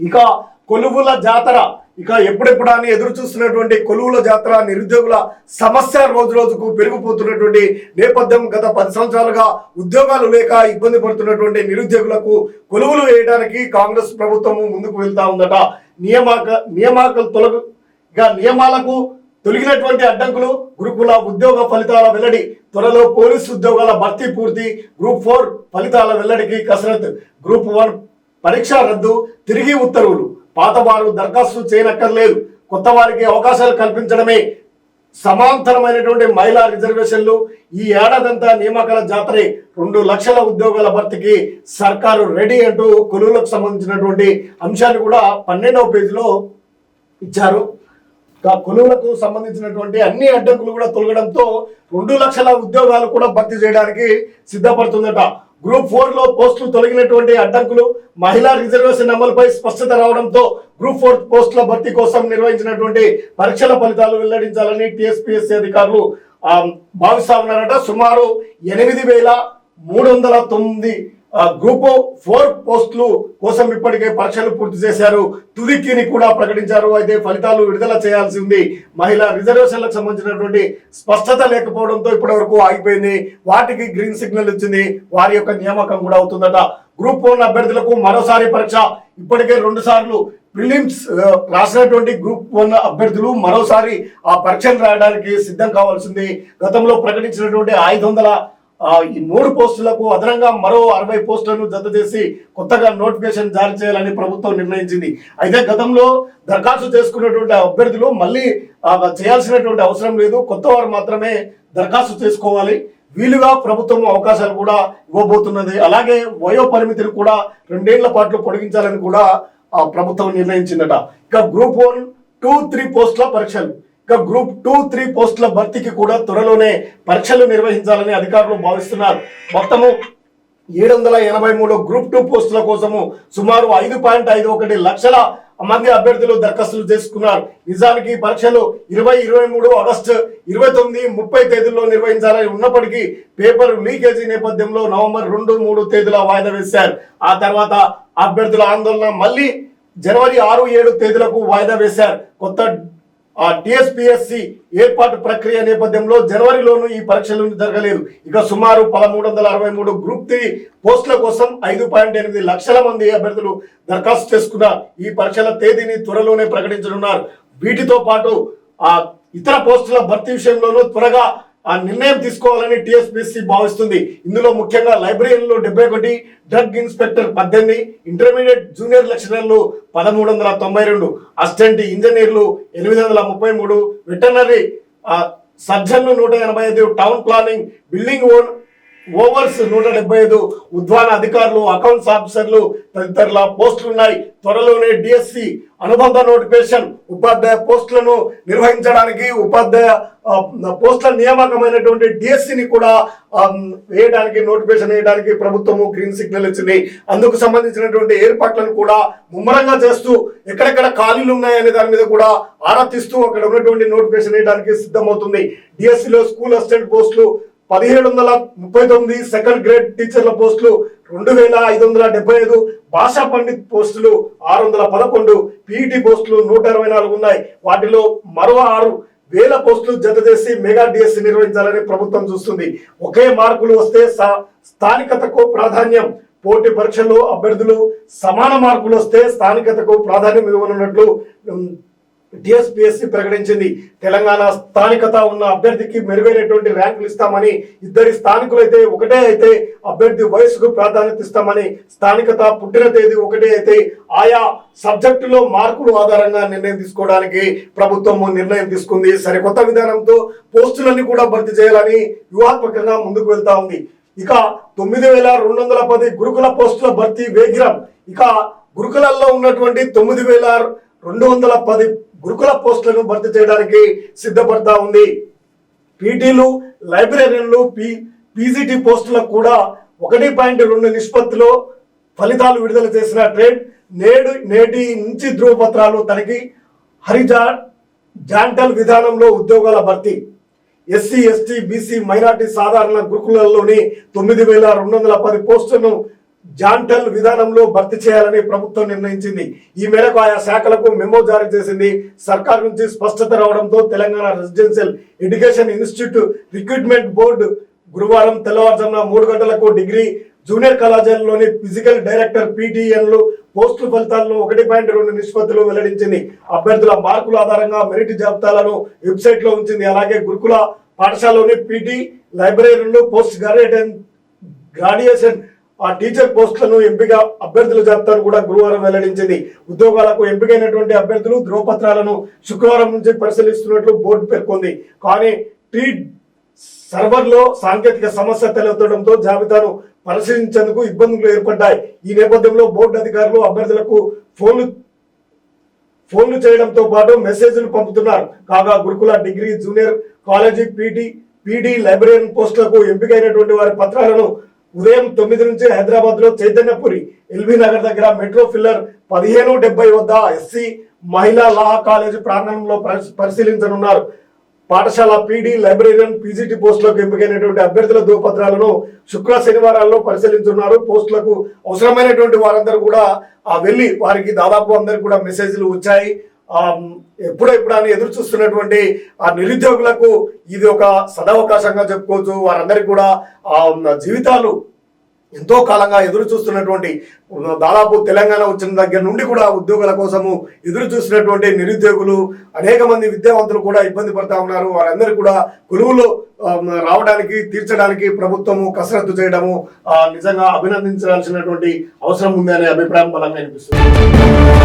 ఇక కొలువుల జాతర ఇక ఎప్పుడెప్పుడు అని ఎదురు చూస్తున్నటువంటి కొలువుల జాతర నిరుద్యోగుల సమస్య రోజు రోజుకు పెరిగిపోతున్నటువంటి నేపథ్యం గత పది సంవత్సరాలుగా ఉద్యోగాలు లేక ఇబ్బంది పడుతున్నటువంటి నిరుద్యోగులకు కొలువులు వేయడానికి కాంగ్రెస్ ప్రభుత్వం ముందుకు వెళ్తా ఉందట. నియామక నియామకాలు తొలగ ఇక నియమాలకు తొలగినటువంటి అడ్డంకులు గురుకుల ఉద్యోగ ఫలితాల వెల్లడి త్వరలో పోలీసు ఉద్యోగాల భర్తీ పూర్తి గ్రూప్ ఫోర్ ఫలితాల వెల్లడికి కసరత్ గ్రూప్ వన్ పరీక్ష రద్దు తిరిగి ఉత్తర్వులు. పాతవారు దరఖాస్తు చేయనక్కర్లేదు. కొత్త వారికి అవకాశాలు కల్పించడమే సమాంతరమైనటువంటి మహిళా రిజర్వేషన్లు. ఈ ఏడాదంతా నియామకాల జాతరే రెండు లక్షల ఉద్యోగాల భర్తీకి సర్కారు రెడీ అంటూ కొలువులకు సంబంధించినటువంటి అంశాన్ని కూడా పన్నెండవ పేజీలో ఇచ్చారు. కొలువులకు సంబంధించినటువంటి అన్ని అడ్డంకులు కూడా తొలగడంతో రెండు లక్షల ఉద్యోగాలు కూడా భర్తీ చేయడానికి సిద్ధపడుతుందట. గ్రూప్ ఫోర్లో పోస్టులు తొలగినటువంటి అడ్డంకులు మహిళా రిజర్వేషన్ అమలుపై స్పష్టత రావడంతో గ్రూప్ ఫోర్ పోస్టుల భర్తీ కోసం నిర్వహించినటువంటి పరీక్షల ఫలితాలు వెల్లడించాలని టీఎస్పీఎస్సీ అధికారులు భావిస్తా ఉన్నారట. సుమారు ఎనిమిది వేల మూడు వందల తొమ్మిది గ్రూప్ ఫోర్ పోస్టులు కోసం ఇప్పటికే పరీక్షలు పూర్తి చేశారు. తుదికిని కూడా ప్రకటించారు. అయితే ఫలితాలు విడుదల చేయాల్సి ఉంది. మహిళా రిజర్వేషన్లకు సంబంధించినటువంటి స్పష్టత లేకపోవడంతో ఇప్పటి వరకు ఆగిపోయింది. వాటికి గ్రీన్ సిగ్నల్ ఇచ్చింది. వారి యొక్క నియామకం కూడా అవుతుందట. గ్రూప్ వన్ అభ్యర్థులకు మరోసారి పరీక్ష ఇప్పటికే రెండు సార్లు ప్రిలిమ్స్ రాసినటువంటి గ్రూప్ వన్ అభ్యర్థులు మరోసారి ఆ పరీక్షలు రాయడానికి సిద్ధం కావాల్సింది. గతంలో ప్రకటించినటువంటి ఐదు వందల ఈ మూడు పోస్టులకు అదనంగా మరో అరవై పోస్టులను జత చేసి కొత్తగా నోటిఫికేషన్ జారీ చేయాలని ప్రభుత్వం నిర్ణయించింది. అయితే గతంలో దరఖాస్తు చేసుకున్నటువంటి అభ్యర్థులు మళ్ళీ చేయాల్సినటువంటి అవసరం లేదు. కొత్త వారు మాత్రమే దరఖాస్తు చేసుకోవాలి. వీలుగా ప్రభుత్వం అవకాశాలు కూడా ఇవ్వబోతున్నది. అలాగే వయో పరిమితిని కూడా రెండేళ్ళ పాటు పొడిగించాలని కూడా ఆ ప్రభుత్వం నిర్ణయించిందట. ఇక గ్రూప్ వన్ టూ త్రీ పోస్టుల పరీక్షలు. గ్రూప్ టూ త్రీ పోస్టుల భర్తీకి కూడా త్వరలోనే పరీక్షలు నిర్వహించాలని అధికారులు భావిస్తున్నారు. మొత్తము ఏడు వందల ఎనభై మూడు గ్రూప్ టూ పోస్టుల కోసము సుమారు ఐదు పాయింట్ ఐదు ఒకటి లక్షల మంది అభ్యర్థులు దరఖాస్తులు చేసుకున్నారు. నిజానికి పరీక్షలు ఇరవై ఇరవై మూడు ఆగస్టు ఇరవై తొమ్మిది ముప్పై తేదీల్లో నిర్వహించాలని ఉన్నప్పటికీ పేపర్ లీకేజీ నేపథ్యంలో నవంబర్ రెండు మూడు తేదీల వాయిదా వేశారు. ఆ తర్వాత అభ్యర్థుల ఆందోళన మళ్ళీ జనవరి ఆరు ఏడు తేదీలకు వాయిదా వేశారు. కొత్త ఆ డిఎస్పిఎస్సి ఏర్పాటు ప్రక్రియ నేపథ్యంలో జనవరిలోనూ ఈ పరీక్షలు జరగలేదు. ఇక సుమారు పదమూడు వందల అరవై మూడు గ్రూప్ త్రీ పోస్టుల కోసం ఐదు పాయింట్ ఎనిమిది లక్షల మంది అభ్యర్థులు దరఖాస్తు చేసుకున్న ఈ పరీక్షల తేదీని త్వరలోనే ప్రకటించనున్నారు. వీటితో పాటు ఆ ఇతర పోస్టుల భర్తీ విషయంలోనూ త్వరగా ఆ నిర్ణయం తీసుకోవాలని టీఎస్పీసీ భావిస్తుంది. ఇందులో ముఖ్యంగా లైబ్రరీలో డెబ్బై ఒకటి డ్రగ్ ఇన్స్పెక్టర్ పద్దెనిమిది ఇంటర్మీడియట్ జూనియర్ లెక్చరర్లు పదమూడు వందల తొంభై రెండు అసిస్టెంట్ ఇంజనీర్లు ఎనిమిది వందల ముప్పై మూడు వెటర్నరీ సర్జన్లు నూట ఎనభై ఐదు టౌన్ ప్లానింగ్ బిల్డింగ్ ఓన్ ఓవర్స్ నూట డెబ్బై ఐదు ఉద్వాన అధికారులు అకౌంట్స్ ఆఫీసర్లు తదితరుల పోస్టులు ఉన్నాయి. త్వరలోనే డిఎస్సి అనుబంధ నోటిఫికేషన్ ఉపాధ్యాయ పోస్టులను నిర్వహించడానికి ఉపాధ్యాయ పోస్టుల నియామకమైనటువంటి డిఎస్సిని కూడా వేయడానికి నోటిఫికేషన్ వేయడానికి ప్రభుత్వము గ్రీన్ సిగ్నల్ ఇచ్చింది. అందుకు సంబంధించినటువంటి ఏర్పాట్లను కూడా ముమ్మరంగా చేస్తూ ఎక్కడెక్కడ ఖాళీలు ఉన్నాయనే దాని మీద కూడా ఆరా తీస్తూ అక్కడ ఉన్నటువంటి నోటిఫికేషన్ వేయడానికి సిద్ధమవుతుంది. డిఎస్సిలో స్కూల్ అసిస్టెంట్ పోస్టులు పదిహేడు వందల ముప్పై తొమ్మిది సెకండ్ గ్రేడ్ టీచర్ల పోస్టులు రెండు వేల ఐదు వందల డెబ్బై ఐదు భాషా పండిత్ పోస్టులు ఆరు వందల పదకొండు పీఈటీ పోస్టులు నూట ఇరవై నాలుగు ఉన్నాయి. వాటిలో మరో ఆరు వేల పోస్టులు జత చేసి మెగా డిఎస్సి నిర్వహించాలని ప్రభుత్వం చూస్తుంది. ఒకే మార్కులు వస్తే సా- స్థానికతకు ప్రాధాన్యం. పోటీ పరీక్షల్లో అభ్యర్థులు సమాన మార్కులు వస్తే స్థానికతకు ప్రాధాన్యం ఇవ్వనున్నట్లు డిఎస్పిఎస్సి ప్రకటించింది. తెలంగాణ స్థానికత ఉన్న అభ్యర్థికి మెరుగైనటువంటి ర్యాంకులు ఇస్తామని ఇద్దరి స్థానికులైతే ఒకటే అయితే అభ్యర్థి వయసుకు ప్రాధాన్యత ఇస్తామని స్థానికత పుట్టిన తేదీ ఒకటే అయితే ఆయా సబ్జెక్టులో మార్కులు ఆధారంగా నిర్ణయం తీసుకోవడానికి ప్రభుత్వం నిర్ణయం తీసుకుంది. సరికొత్త విధానంతో పోస్టులన్నీ కూడా భర్తీ చేయాలని వ్యూహాత్మకంగా ముందుకు వెళ్తా ఉంది. ఇక తొమ్మిది వేల రెండు వందల పది గురుకుల పోస్టుల భర్తీ వేగిరం. ఇక గురుకులల్లో ఉన్నటువంటి తొమ్మిది వేల రెండు వందల పది గురుకుల పోస్టులను భర్తీ చేయడానికి సిద్ధపడతా ఉంది. పీటీలు లైబ్రరీలు పీ పీజీటీ పోస్టులకు కూడా ఒకటి పాయింట్ రెండు నిష్పత్తిలో ఫలితాలు విడుదల చేసిన ట్రేడ్ నేడు నేటి నుంచి ధృవపత్రాలు తనకి హరిజా జాంటల్ విధానంలో ఉద్యోగాల భర్తీ. ఎస్సీ ఎస్టీ బీసీ మైనార్టీ సాధారణ గురుకులలోని తొమ్మిది వేల రెండు వందల పది పోస్టులను జాంటల్ విధానంలో భర్తీ చేయాలని ప్రభుత్వం నిర్ణయించింది. ఈ మేరకు ఆయా శాఖలకు మెమో జారీ చేసింది. సర్కార్ నుంచి స్పష్టత రావడంతో Telangana residential education institute recruitment board గురువారం తెల్లవారుజామున మూడు గంటలకు డిగ్రీ జూనియర్ కళాశాలలోని ఫిజికల్ డైరెక్టర్ పీటీఎన్లు పోస్టుల ఫలితాలను ఒకటి పాయింట్ రెండు నిష్పత్తులు వెల్లడించింది. అభ్యర్థుల మార్కుల ఆధారంగా మెరిట్ జాబితాలను వెబ్సైట్లో ఉంచింది. అలాగే గురుకుల పాఠశాలలోని పీటీ లైబ్రరీలు పోస్ట్ గ్రాడ్యుయేషన్ గ్రాడ్యుయేషన్ ఆ టీచర్ పోస్టులను ఎంపిక అభ్యర్థుల జాబితాను కూడా గురువారం వెల్లడించింది. ఉద్యోగాలకు ఎంపికైనటువంటి అభ్యర్థులు ధ్రువపత్రాలను శుక్రవారం నుంచి పరిశీలిస్తున్నట్లు బోర్డు పేర్కొంది. కానీ టీ సర్వర్లో సాంకేతిక సమస్య తలెత్తడంతో జాబితాను పరిశీలించేందుకు ఇబ్బందులు ఏర్పడ్డాయి. ఈ నేపథ్యంలో బోర్డు అధికారులు అభ్యర్థులకు ఫోన్లు ఫోన్లు చేయడంతో పాటు మెసేజ్లు పంపుతున్నారు. కాగా గురుకుల degree junior college PT PD library పోస్టులకు ఎంపికైనటువంటి వారి పత్రాలను ఉదయం తొమ్మిది నుంచి హైదరాబాద్లో చైతన్యపురి ఎల్బీ నగర్ దగ్గర మెట్రో ఫిల్లర్ పదిహేను డెబ్బై వద్ద ఎస్సీ మహిళా లా కాలేజీ ప్రాంగణంలో పరిశీ- పరిశీలించనున్నారు. పాఠశాల పీడీ లైబ్రరీన్ పీజీటీ పోస్టులకు ఎంపికైనటువంటి అభ్యర్థుల ధృవపత్రాలను శుక్ర శనివారాల్లో పరిశీలించున్నారు పోస్టులకు అవసరమైనటువంటి వారందరూ కూడా ఆ వెళ్ళి వారికి దాదాపు అందరికి కూడా మెసేజ్లు వచ్చాయి. ఆ, అని ఎదురు చూస్తున్నటువంటి ఆ నిరుద్యోగులకు ఇది ఒక సదవకాశంగా చెప్పుకోవచ్చు. వారందరికీ కూడా ఆ జీవితాలు ఎంతో కాలంగా ఎదురు చూస్తున్నటువంటి దాదాపు తెలంగాణ వచ్చిన దగ్గర నుండి కూడా ఉద్యోగుల కోసము ఎదురు చూసినటువంటి నిరుద్యోగులు అనేక మంది విద్యావంతులు కూడా ఇబ్బంది పడతా ఉన్నారు. వారందరూ కూడా కొలువులు రావడానికి తీర్చడానికి ప్రభుత్వము కసరత్తు చేయడము నిజంగా అభినందించాల్సినటువంటి అవసరం ఉంది అనే అభిప్రాయం బలంగా అనిపిస్తుంది